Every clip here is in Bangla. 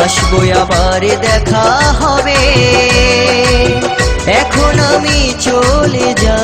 আসব আবার দেখা হবে। এখন আমি চলে যাই।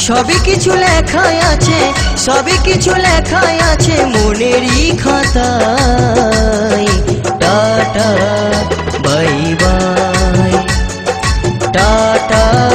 সবই কিছু লেখাই আছে সবই কিছু লেখাই আছে মনেরই খাতায়। Tata bye bye. টাটা।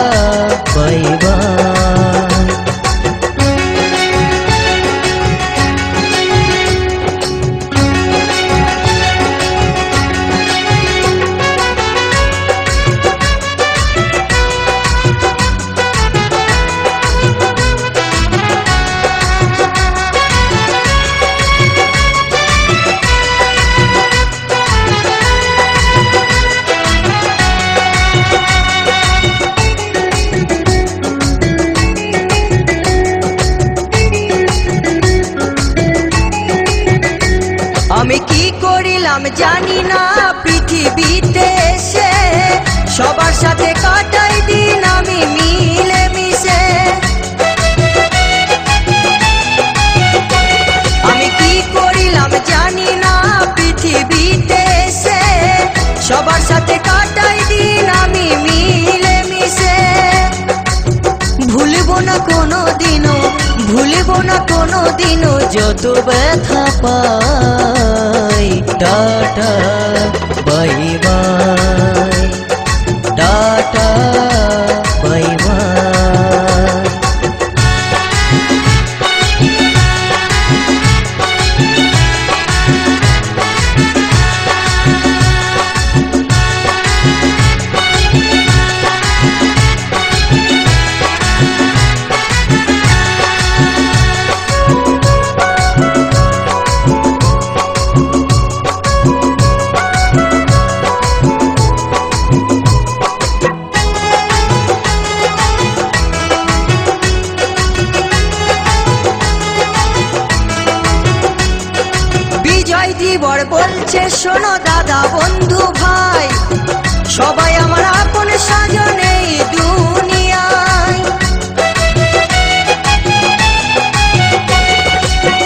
জানি না পৃথিবীতে এসে সবার সাথে কাটাই দিন আমি মিলে মিশে আমি কি করিলাম জানি না পৃথিবীতে এসে সবার সাথে কাটাই দিন আমি মিলে মিশে ভুলব না কোনো দিনও ভুলব না কোনো দিনও যত ব্যথা পাই বলছে, শোনো দাদা, বন্ধু ভাই, সবাই আমার আপন সাজন এই দুনিয়ায়।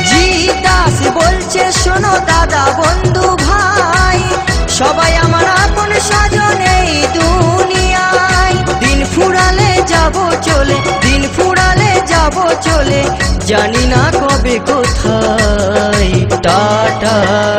জিদা দাদা, বন্ধু ভাই, সবাই আমার আপন স্বজন এই দুনিয়ায়। দিন ফুরালে যাব চলে, দিন ফুরালে যাব চলে, জানি না কবে কোথায়, টাটা।